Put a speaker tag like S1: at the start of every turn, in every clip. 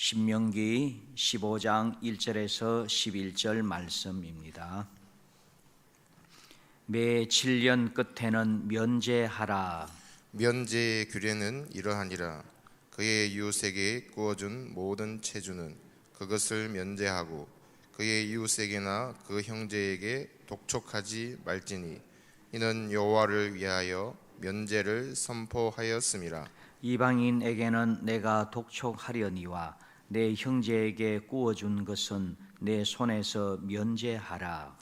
S1: 신명기 15장 1절에서 11절 말씀입니다. 매 7년 끝에는 면제하라.
S2: 면제의 규례는 이러하니라 그의 이웃에게 구워준 모든 체주는 그것을 면제하고 그의 이웃에게나 그 형제에게 독촉하지 말지니 이는 여호와를 위하여 면제를 선포하였음이라
S1: 이방인에게는 내가 독촉하려니와 내 형제에게 구워준 것은 내 손에서 면제하라.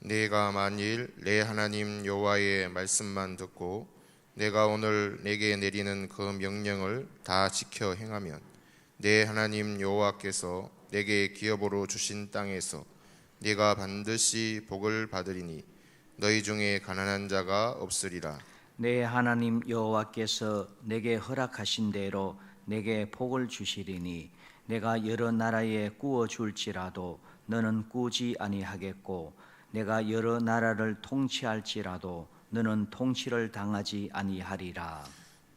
S2: 내가 만일 내 하나님 여호와의 말씀만 듣고 내가 오늘 내게 내리는 그 명령을 다 지켜 행하면 내 하나님 여호와께서 내게 기업으로 주신 땅에서 네가 반드시 복을 받으리니 너희 중에 가난한 자가 없으리라
S1: 내 하나님 여호와께서 내게 허락하신 대로 내게 복을 주시리니 내가 여러 나라에 구워 줄지라도 너는 꾸지 아니하겠고 내가 여러 나라를 통치할지라도 너는 통치를 당하지 아니하리라.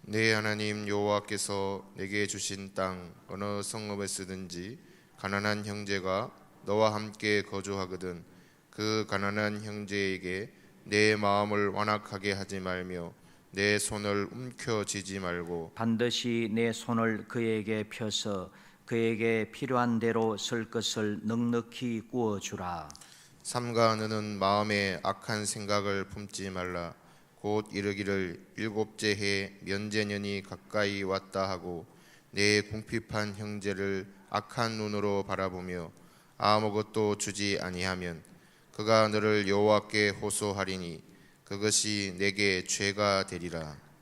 S2: 내 하나님 여호와께서 내게 주신 땅 어느 성읍에 쓰든지 가난한 형제가 너와 함께 거주하거든 그 가난한 형제에게 내 마음을 완악하게 하지 말며 내 손을 움켜쥐지 말고
S1: 반드시 내 손을 그에게 펴서 그에게 필요한 대로 쓸 것을 넉넉히 구워 주라.
S2: 삼가 너는 마음에 악한 생각을 품지 말라 곧 이르기를 일곱째 해 면제년이 가까이 왔다 하고 내 궁핍한 형제를 악한 눈으로 바라보며 아무것도 주지 아니하면 그가 너를 여호와께 호소하리니 그것이 내게 죄가 되리라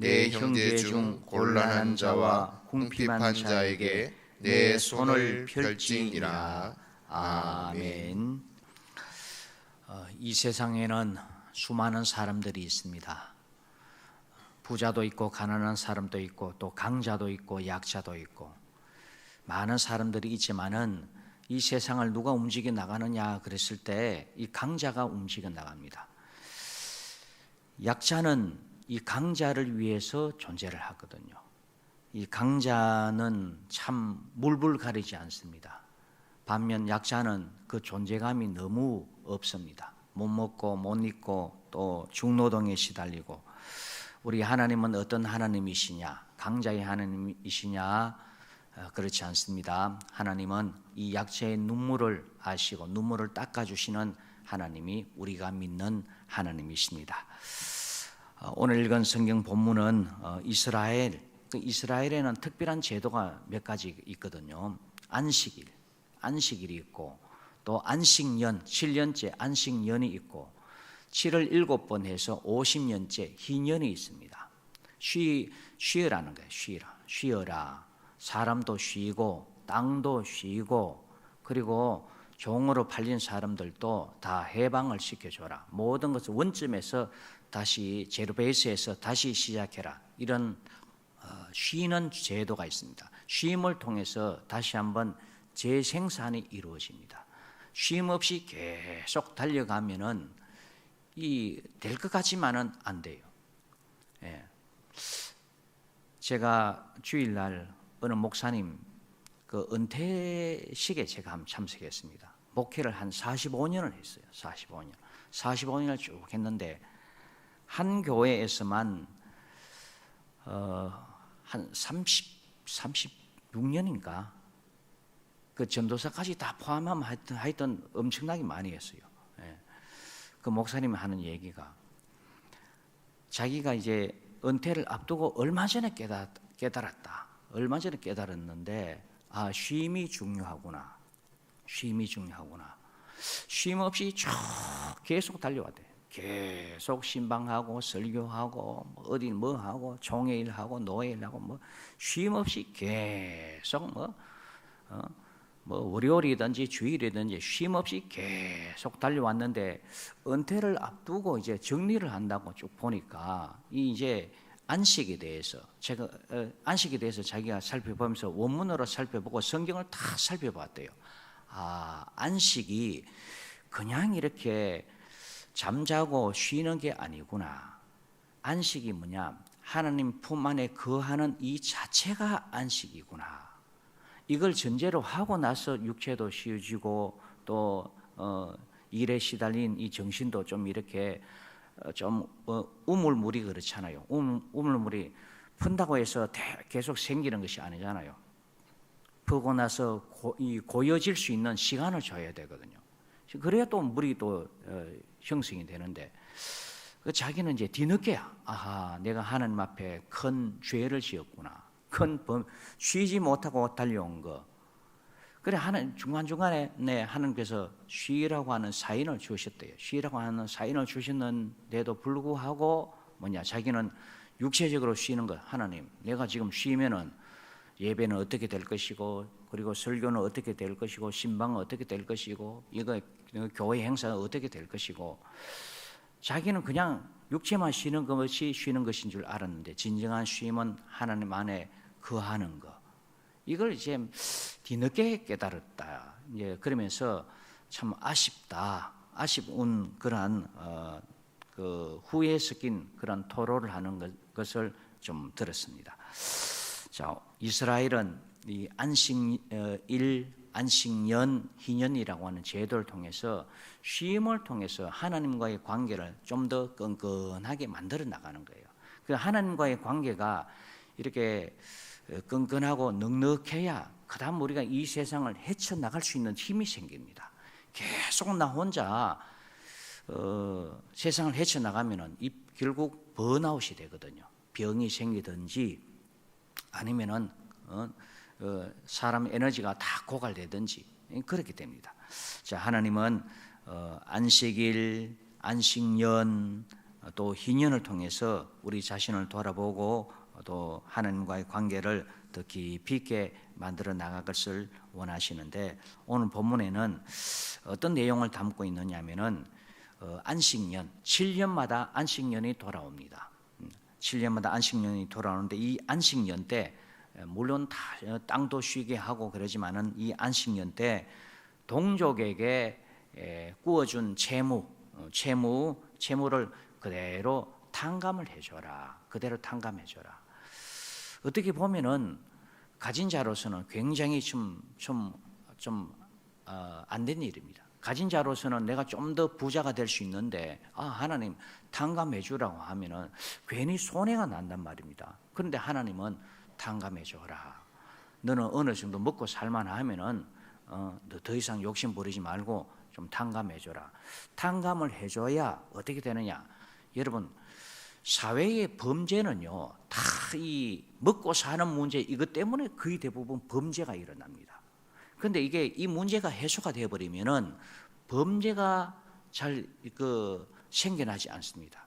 S2: 내 형제 중 곤란한 자와 궁핍한 자에게 내 손을 펼지니라
S1: 아멘. 어, 이 세상에는 수많은 사람들이 있습니다. 부자도 있고 가난한 사람도 있고 또 강자도 있고 약자도 있고 많은 사람들이 있지만은 이 세상을 누가 움직여 나가느냐 그랬을 때 이 강자가 움직여 나갑니다. 약자는 이 강자를 위해서 존재를 하거든요. 이 강자는 참 물불 가리지 않습니다. 반면 약자는 그 존재감이 너무 없습니다. 못 먹고 못 입고 또 중노동에 시달리고 우리 하나님은 어떤 하나님이시냐? 강자의 하나님이시냐? 어, 그렇지 않습니다. 하나님은 이 약자의 눈물을 아시고 눈물을 닦아 주시는 하나님이 우리가 믿는 하나님이십니다. 어, 오늘 읽은 성경 본문은 어, 이스라엘, 그 이스라엘에는 특별한 제도가 몇 가지 있거든요. 안식일, 안식일이 있고 또 안식년, 7년째 안식년이 있고 7을 7번 해서 50년째 희년이 있습니다. 쉬, 쉬어라는 거예요. 쉬라. 쉬어라. 사람도 쉬고 땅도 쉬고 그리고 종으로 팔린 사람들도 다 해방을 시켜줘라. 모든 것을 원점에서 다시 제로 베이스에서 다시 시작해라. 이런 어, 쉬는 제도가 있습니다. 쉼을 통해서 다시 한번 재생산이 이루어집니다. 쉼 없이 계속 달려가면은 이 될 것 같지만은 안 돼요. 예. 제가 주일날 어느 목사님 그 은퇴식에 제가 한번 참석했습니다. 목회를 한 45년을 했어요. 45년. 45년을 쭉 했는데 한 교회에서만 어, 한 30, 36년인가 그 전도사까지 다 포함하면 하여튼, 하여튼 엄청나게 많이 했어요. 예. 그 목사님이 하는 얘기가 자기가 이제 은퇴를 앞두고 얼마 전에 깨달, 깨달았다. 얼마 전에 깨달았는데 아 쉼이 중요하구나. 쉼이 중요하구나. 쉼 없이 쭉 계속 달려왔대. 계속 신방하고 설교하고 뭐 어디 뭐 하고 종회일 하고 노예일 하고 뭐 쉼 없이 계속 뭐 어? 뭐 월요일이든지 주일이든지 쉼 없이 계속 달려왔는데 은퇴를 앞두고 이제 정리를 한다고 쭉 보니까 이 이제 안식에 대해서 제가 어, 안식에 대해서 자기가 살펴보면서 원문으로 살펴보고 성경을 다 살펴봤대요. 아 안식이 그냥 이렇게 잠자고 쉬는 게 아니구나. 안식이 뭐냐? 하나님 품 안에 거하는 이 자체가 안식이구나. 이걸 전제로 하고 나서 육체도 쉬어지고 또 어, 일에 시달린 이 정신도 좀 이렇게 어, 좀 어, 우물물이 그렇잖아요. 우 우물물이 푼다고 해서 계속 생기는 것이 아니잖아요. 푸고 나서 고, 이 고여질 수 있는 시간을 줘야 되거든요. 그래야 또 물이 또 어, 형성이 되는데 그 자기는 이제 뒤늦게야 아하 내가 하나님 앞에 큰 죄를 지었구나. 큰 범 쉬지 못하고 달려온 거. 그래 하는 중간 중간에 네 하나님께서 쉬라고 하는 사인을 주셨대요. 쉬라고 하는 사인을 주셨는데도 불구하고 뭐냐 자기는 육체적으로 쉬는 거 하나님 내가 지금 쉬면은 예배는 어떻게 될 것이고 그리고 설교는 어떻게 될 것이고 신방은 어떻게 될 것이고 이거 교회 행사는 어떻게 될 것이고 자기는 그냥 육체만 쉬는 것이 쉬는 것인 줄 알았는데 진정한 쉼은 하나님 안에 거하는 것. 이걸 이제 뒤늦게 깨달았다. 이제 그러면서 참 아쉽다. 아쉬운 그러한 어, 그 후에 섞인 그런 토로를 하는 것을 좀 들었습니다. 자, 이스라엘은 이 안식일, 안식년, 희년이라고 하는 제도를 통해서 쉼을 통해서 하나님과의 관계를 좀 더 끈끈하게 만들어 나가는 거예요. 그 하나님과의 관계가 이렇게 끈끈하고 넉넉해야 그다음 우리가 이 세상을 헤쳐 나갈 수 있는 힘이 생깁니다. 계속 나 혼자 어, 세상을 헤쳐 나가면은 이 결국 번아웃이 되거든요. 병이 생기든지 아니면은 어, 어, 사람 에너지가 다 고갈되든지 그렇게 됩니다. 자 하나님은 어, 안식일, 안식년 또 희년을 통해서 우리 자신을 돌아보고 또 하나님과의 관계를 더 깊이 있게 만들어 나갈 것을 원하시는데 오늘 본문에는 어떤 내용을 담고 있느냐면은 어, 안식년 7년마다 안식년이 돌아옵니다. 7년마다 음, 안식년이 돌아오는데 이 안식년 때 물론 다 어, 땅도 쉬게 하고 그러지만은 이 안식년 때 동족에게 구워준 채무, 어, 채무, 채무를 그대로 탕감을 해줘라. 그대로 탕감해줘라. 어떻게 보면은 가진 자로서는 굉장히 좀 좀 좀 안된 어, 일입니다. 가진 자로서는 내가 좀 더 부자가 될 수 있는데 아 하나님 탕감해 주라고 하면은 괜히 손해가 난단 말입니다. 그런데 하나님은 탕감해 줘라. 너는 어느 정도 먹고 살만하면은 어, 더 이상 욕심 부리지 말고 좀 탕감해 줘라. 탕감을 해 줘야 어떻게 되느냐? 여러분 사회의 범죄는요 다 이 먹고 사는 문제 이것 때문에 거의 대부분 범죄가 일어납니다. 그런데 이게 이 문제가 해소가 되어버리면은 범죄가 잘 그 생겨나지 않습니다.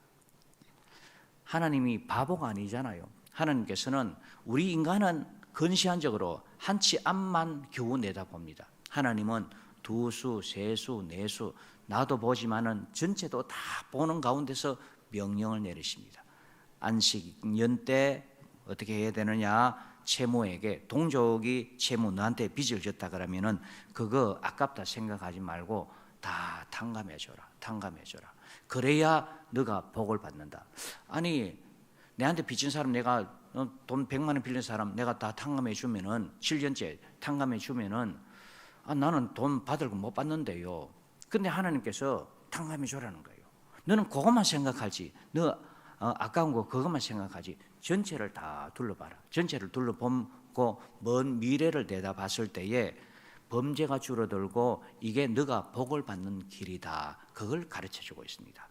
S1: 하나님이 바보가 아니잖아요. 하나님께서는 우리 인간은 근시안적으로 한치 앞만 겨우 내다봅니다. 하나님은 두 수, 세 수, 네 수, 나도 보지만은 전체도 다 보는 가운데서 명령을 내리십니다. 안식년 때 어떻게 해야 되느냐? 채무에게 동족이 채무 너한테 빚을 졌다 그러면은 그거 아깝다 생각하지 말고 다 탕감해 줘라. 탕감해 줘라. 그래야 너가 복을 받는다. 아니 내한테 빚진 사람 내가 어, 돈 100만 원 빌린 사람 내가 다 탕감해 주면은 7년째 탕감해 주면은 아, 나는 돈 받을 거 못 받는데요. 근데 하나님께서 탕감해 줘라는 거예요. 너는 그것만 생각하지. 너 어, 아까운 거 그것만 생각하지. 전체를 다 둘러봐라. 전체를 둘러보고 먼 미래를 내다봤을 때에 범죄가 줄어들고 이게 너가 복을 받는 길이다. 그걸 가르쳐 주고 있습니다.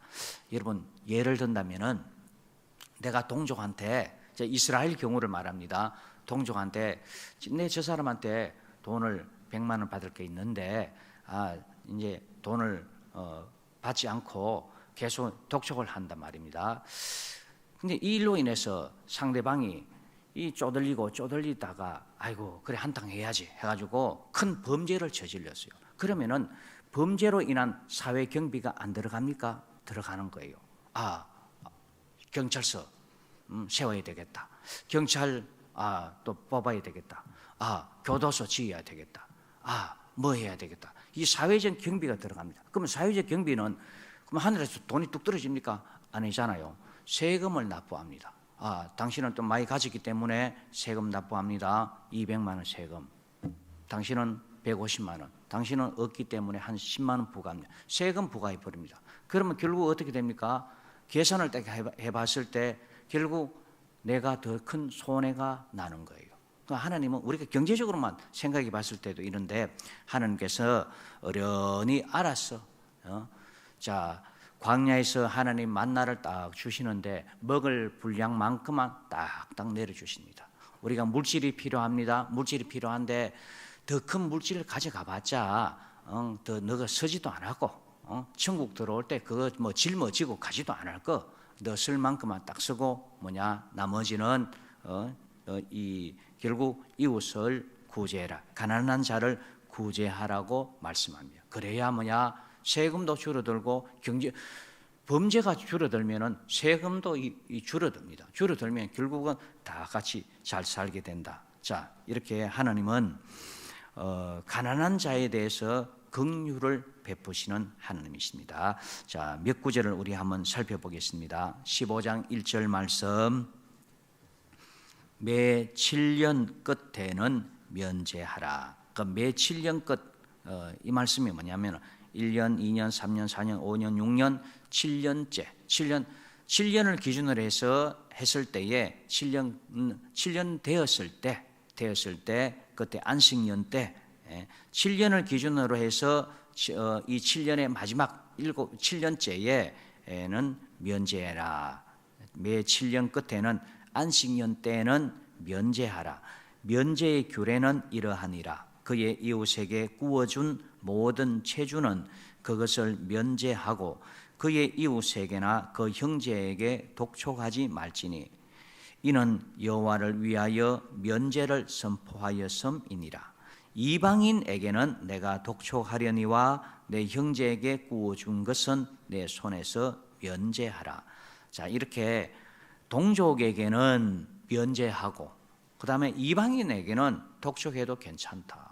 S1: 여러분 예를 든다면은 내가 동족한테 이스라엘 경우를 말합니다. 동족한테 내 저 사람한테 돈을 100만 원 받을 게 있는데 아 이제 돈을 어, 받지 않고 계속 독촉을 한단 말입니다. 근데 이 일로 인해서 상대방이 이 쪼들리고 쪼들리다가 아이고 그래 한탕 해야지 해가지고 큰 범죄를 저질렀어요. 그러면은 범죄로 인한 사회 경비가 안 들어갑니까? 들어가는 거예요. 아 경찰서 음, 세워야 되겠다. 경찰 아, 또 뽑아야 되겠다. 아, 교도소 지어야 되겠다. 아, 뭐 해야 되겠다. 이 사회적 경비가 들어갑니다. 그러면 사회적 경비는 그럼 하늘에서 돈이 뚝 떨어집니까? 아니잖아요. 세금을 납부합니다. 아, 당신은 또 많이 가졌기 때문에 세금 납부합니다. 200만 원 세금. 당신은 150만 원. 당신은 없기 때문에 한 10만 원 부과합니다. 세금 부과해 버립니다. 그러면 결국 어떻게 됩니까? 계산을 딱 해봤을 때 결국 내가 더 큰 손해가 나는 거예요. 그러니까 하나님은 우리가 경제적으로만 생각해 봤을 때도 이런데 하나님께서 어련히 알았어. 어? 자, 광야에서 하나님 만나를 딱 주시는데 먹을 분량만큼만 딱딱 내려 주십니다. 우리가 물질이 필요합니다. 물질이 필요한데 더 큰 물질을 가져가 봤자 어, 더 너가 서지도 않았고 어? 천국 들어올 때 그거 뭐 짊어지고 가지도 않을 거. 너 쓸 만큼만 딱 쓰고 뭐냐 나머지는 어, 어, 이 결국 이웃을 구제해라 가난한 자를 구제하라고 말씀합니다. 그래야 뭐냐 세금도 줄어들고 경제 범죄가 줄어들면은 세금도 이, 이 줄어듭니다. 줄어들면 결국은 다 같이 잘 살게 된다. 자 이렇게 하나님은 어, 가난한 자에 대해서 긍휼을 베푸시는 하나님이십니다. 자, 몇 구절을 우리 한번 살펴보겠습니다. 15장 1절 말씀. 매 7년 끝에는 면제하라. 그매 7년 끝, 어, 이 말씀이 뭐냐면 1년, 2년, 3년, 4년, 5년, 6년, 7년째, 7년, 7년을 기준으로 해서 했을 때에 7년, 음, 7년 되었을 때, 되었을 때, 그때 안식년 때, 예, 7년을 기준으로 해서 치- 어, 이 7년의 마지막 일곱 7년째에는 면제해라. 매 7년 끝에는 안식년 때는 면제하라. 면제의 규례는 이러하니라. 그의 이웃에게 구워준 모든 체주는 그것을 면제하고 그의 이웃에게나 그 형제에게 독촉하지 말지니 이는 여호와를 위하여 면제를 선포하였음이니라. 이방인에게는 내가 독촉하려니와 내 형제에게 구워준 것은 내 손에서 면제하라. 자 이렇게 동족에게는 면제하고 그 다음에 이방인에게는 독촉해도 괜찮다.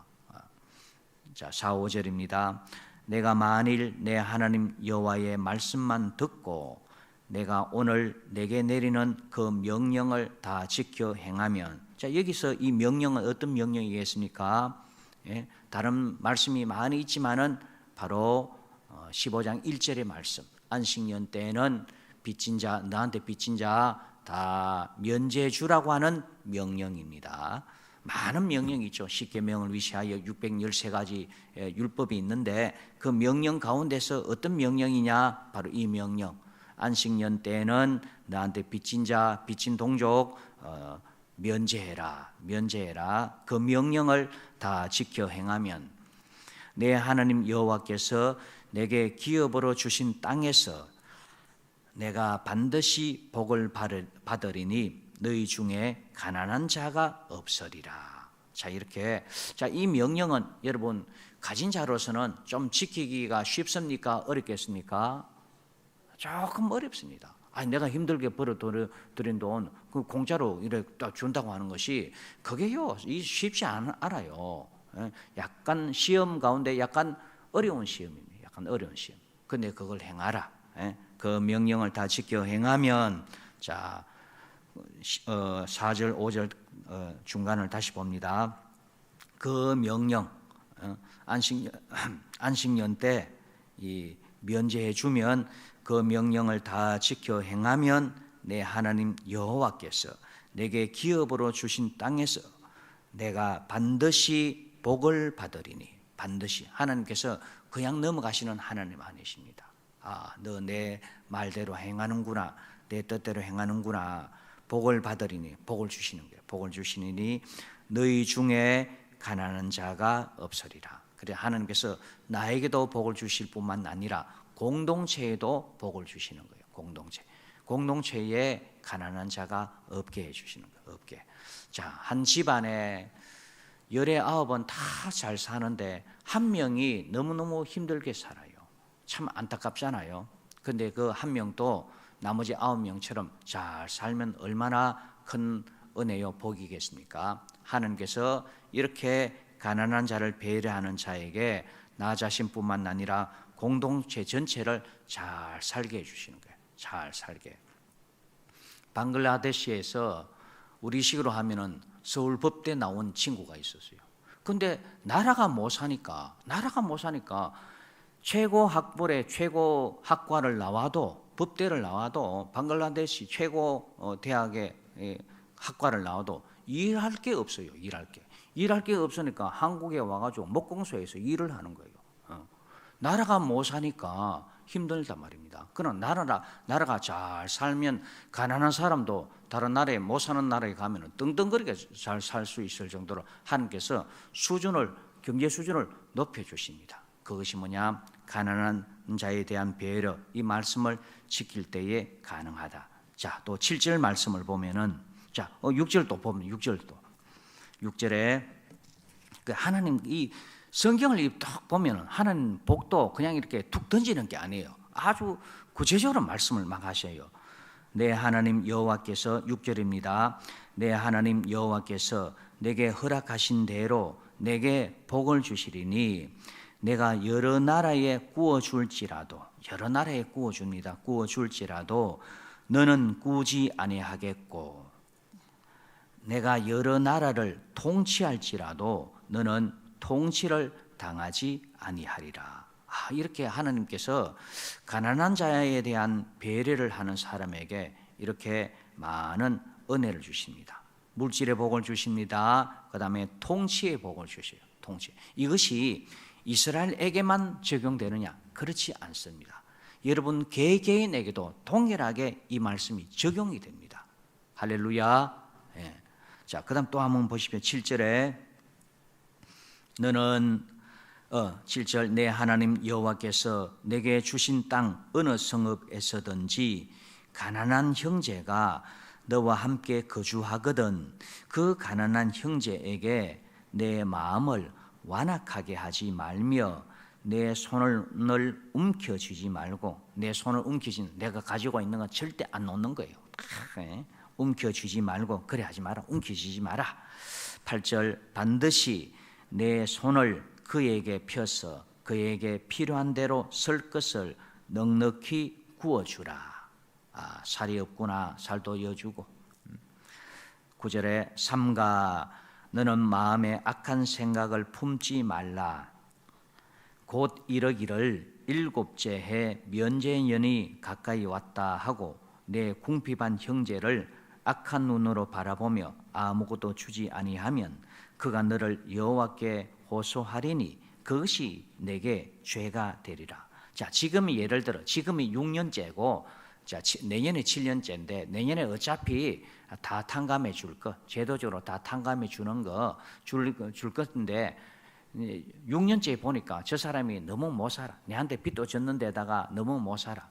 S1: 자 4, 5절입니다. 내가 만일 내 하나님 여호와의 말씀만 듣고 내가 오늘 내게 내리는 그 명령을 다 지켜 행하면 자 여기서 이 명령은 어떤 명령이겠습니까? 예, 다른 말씀이 많이 있지만은 바로 어, 15장 1절의 말씀 안식년 때에는 빚진 자 너한테 빚진 자 다 면제해 주라고 하는 명령입니다. 많은 명령이 있죠. 십계명을 위시하여 613가지 율법이 있는데 그 명령 가운데서 어떤 명령이냐? 바로 이 명령. 안식년 때에는 나한테 빚진 자, 빚진 동족 어, 면제해라, 면제해라. 그 명령을 다 지켜 행하면 내 하나님 여호와께서 내게 기업으로 주신 땅에서 내가 반드시 복을 받으리니 너희 중에 가난한 자가 없으리라. 자 이렇게 자 이 명령은 여러분 가진 자로서는 좀 지키기가 쉽습니까? 어렵겠습니까? 조금 어렵습니다. 아니 내가 힘들게 벌어 들인 돈, 그 공짜로 이렇게 딱 준다고 하는 것이 그게요, 이 쉽지 않, 않아요. 예, 약간 시험 가운데 약간 어려운 시험입니다. 약간 어려운 시험. 근데 그걸 행하라. 예, 그 명령을 다 지켜 행하면 자 어, 4절, 5절 어, 중간을 다시 봅니다. 그 명령 어, 안식년 안식년 때이 면제해 주면 그 명령을 다 지켜 행하면 내 하나님 여호와께서 내게 기업으로 주신 땅에서 내가 반드시 복을 받으리니 반드시 하나님께서 그냥 넘어가시는 하나님 아니십니다. 아, 너 내 말대로 행하는구나. 내 뜻대로 행하는구나. 복을 받으리니 복을 주시는 거예요. 복을 주시니 너희 중에 가난한 자가 없으리라. 그래 하나님께서 나에게도 복을 주실 뿐만 아니라 공동체에도 복을 주시는 거예요. 공동체. 공동체에 가난한 자가 없게 해 주시는 거예요. 없게. 자, 한 집안에 열에 아홉은 다 잘 사는데 한 명이 너무너무 힘들게 살아요. 참 안타깝잖아요. 근데 그 한 명도 나머지 아홉 명처럼 잘 살면 얼마나 큰 은혜요 복이겠습니까? 하나님께서 이렇게 가난한 자를 배려하는 자에게 나 자신뿐만 아니라 공동체 전체를 잘 살게 해주시는 거예요. 잘 살게. 방글라데시에서 우리식으로 하면은 서울 법대 나온 친구가 있었어요. 근데 나라가 못 사니까 나라가 못 사니까 최고 학벌의 최고 학과를 나와도 법대를 나와도 방글라데시 최고 어, 대학의 학과를 나와도 일할 게 없어요. 일할 게 일할 게 없으니까 한국에 와가지고 목공소에서 일을 하는 거예요. 어. 나라가 못 사니까 힘들단 말입니다. 그러나 나라가 나라가 잘 살면 가난한 사람도 다른 나라에 못 사는 나라에 가면 떵떵거리게 잘 살 수 있을 정도로 하나님께서 수준을 경제 수준을 높여 주십니다. 그것이 뭐냐? 가난한 자에 대한 배려 이 말씀을 지킬 때에 가능하다. 자, 또 7절 말씀을 보면은 자, 어, 6절도 보면 6절도 6절에 그 하나님 이 성경을 딱 보면은 하나님 복도 그냥 이렇게 툭 던지는 게 아니에요. 아주 구체적으로 말씀을 막 하셔요. 내 하나님 여호와께서 6절입니다. 내 하나님 여호와께서 내게 허락하신 대로 내게 복을 주시리니 내가 여러 나라에 구워 줄지라도 여러 나라에 구워 줍니다. 구워 줄지라도 너는 꾸지 아니하겠고 내가 여러 나라를 통치할지라도 너는 통치를 당하지 아니하리라. 아, 이렇게 하나님께서 가난한 자에 대한 배려를 하는 사람에게 이렇게 많은 은혜를 주십니다. 물질의 복을 주십니다. 그 다음에 통치의 복을 주셔요. 통치. 이것이 이스라엘에게만 적용되느냐? 그렇지 않습니다. 여러분 개개인에게도 동일하게 이 말씀이 적용이 됩니다. 할렐루야. 예. 자, 그다음 또 한번 보십시오. 7절에 너는 어, 7절 내 하나님 여호와께서 내게 주신 땅 어느 성읍에서든지 가난한 형제가 너와 함께 거주하거든 그 가난한 형제에게 내 마음을 완악하게 하지 말며 내 손을 늘 움켜쥐지 말고 내 손을 움켜쥐는 내가 가지고 있는 건 절대 안 놓는 거예요. 예. 움켜쥐지 말고 그래 하지 마라. 움켜쥐지 마라. 8절 반드시 내 손을 그에게 펴서 그에게 필요한 대로 쓸 것을 넉넉히 구워주라. 아, 살이 없구나. 살도 이어주고. 9절에 삼가 너는 마음에 악한 생각을 품지 말라. 곧 이러기를 일곱째 해 면제년이 가까이 왔다 하고 내 궁핍한 형제를 악한 눈으로 바라보며 아무것도 주지 아니하면 그가 너를 여호와께 호소하리니 그것이 내게 죄가 되리라. 자, 지금이 예를 들어 지금이 6년째고 자, 내년에 7년째인데 내년에 어차피 다 탕감해 줄 거, 제도적으로 다 탕감해 주는 거 줄줄 것인데 6년째 보니까 저 사람이 너무 못 살아. 내한테 빚도 졌는 데다가 너무 못 살아.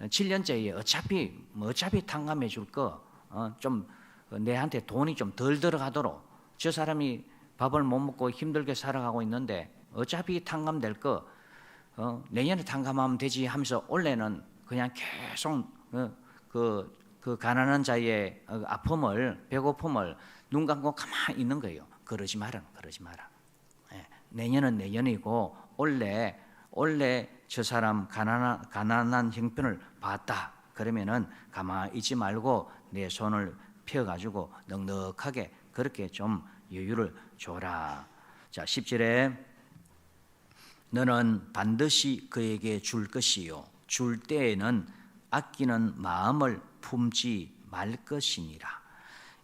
S1: 7년째에 어차피 뭐 어차피 탕감해 줄 거, 어, 좀 내한테 돈이 좀 덜 들어가도록 저 사람이 밥을 못 먹고 힘들게 살아가고 있는데 어차피 탕감될 거 어, 내년에 탕감하면 되지 하면서 올해는 그냥 계속 어, 그, 그 가난한 자의 어, 아픔을 배고픔을 눈 감고 가만히 있는 거예요. 그러지 마라, 그러지 마라. 예, 내년은 내년이고 올해 올해 저 사람 가난한 가난한 형편을 봤다. 그러면은 가만히 있지 말고 내 손을 펴 가지고 넉넉하게 그렇게 좀 여유를 줘라. 자, 10절에 너는 반드시 그에게 줄 것이요 줄 때에는 아끼는 마음을 품지 말 것이니라.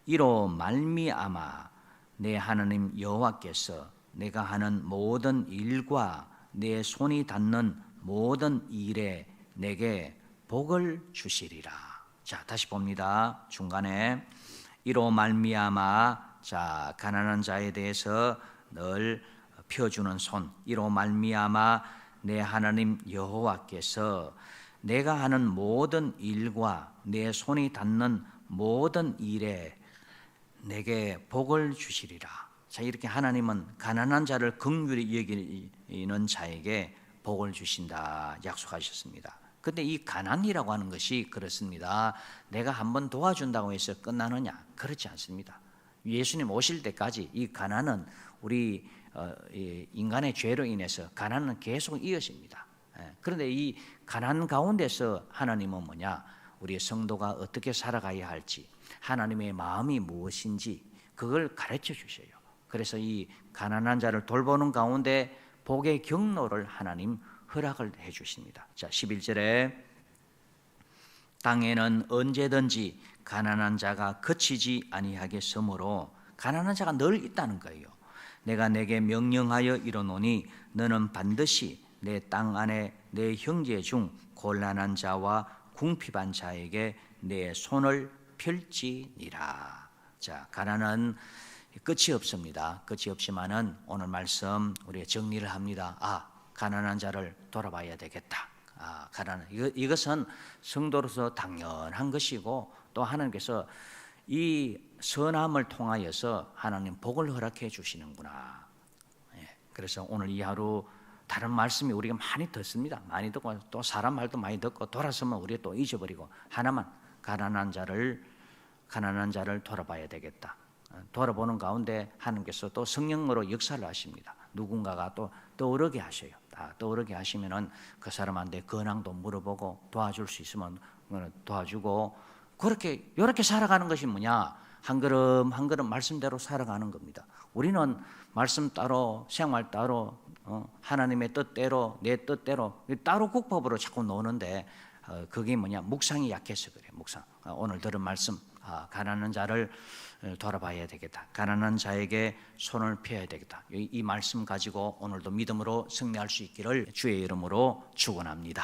S1: 이로 말미암아 내 하나님 여호와께서 내가 하는 모든 일과 내 손이 닿는 모든 일에 내게 복을 주시리라. 자, 다시 봅니다. 중간에 이로 말미암아 자, 가난한 자에 대해서 늘 펴주는 손 이로 말미암아 내 하나님 여호와께서 내가 하는 모든 일과 내 손이 닿는 모든 일에 내게 복을 주시리라. 자 이렇게 하나님은 가난한 자를 긍휼히 여기는 자에게 복을 주신다 약속하셨습니다. 근데 이 가난이라고 하는 것이 그렇습니다. 내가 한번 도와준다고 해서 끝나느냐? 그렇지 않습니다. 예수님 오실 때까지 이 가난은 우리 인간의 죄로 인해서 가난은 계속 이어집니다. 예, 그런데 이 가난 가운데서 하나님은 뭐냐? 우리 성도가 어떻게 살아가야 할지, 하나님의 마음이 무엇인지 그걸 가르쳐 주셔요. 그래서 이 가난한 자를 돌보는 가운데 복의 경로를 하나님 허락을 해 주십니다. 자, 11절에 땅에는 언제든지 가난한 자가 그치지 아니하겠으므로 가난한 자가 늘 있다는 거예요. 내가 내게 명령하여 이르노니 너는 반드시 내 땅 안에 내 형제 중 곤란한 자와 궁핍한 자에게 내 손을 펼지니라. 자, 가난은 끝이 없습니다. 끝이 없지만은 오늘 말씀 우리가 정리를 합니다. 아, 가난한 자를 돌아봐야 되겠다. 아, 가난 이것, 이것은 성도로서 당연한 것이고 또 하나님께서 이 선함을 통하여서 하나님 복을 허락해 주시는구나. 예, 그래서 오늘 이 하루 다른 말씀이 우리가 많이 듣습니다. 많이 듣고 또 사람 말도 많이 듣고 돌아서면 우리가 또 잊어버리고 하나만 가난한 자를 가난한 자를 돌아봐야 되겠다. 어, 돌아보는 가운데 하나님께서 또 성령으로 역사를 하십니다. 누군가가 또 떠오르게 하셔요. 다 떠오르게 하시면은 그 사람한테 근황도 물어보고 도와줄 수 있으면 도와주고 그렇게 이렇게 살아가는 것이 뭐냐? 한 걸음 한 걸음 말씀대로 살아가는 겁니다. 우리는 말씀 따로 생활 따로 어, 하나님의 뜻대로 내 뜻대로 따로 국법으로 자꾸 노는데 어, 그게 뭐냐? 묵상이 약해서 그래 묵상. 어, 오늘 들은 말씀. 아, 가난한 자를 어, 돌아봐야 되겠다. 가난한 자에게 손을 펴야 되겠다. 이, 이 말씀 가지고 오늘도 믿음으로 승리할 수 있기를 주의 이름으로 축원합니다.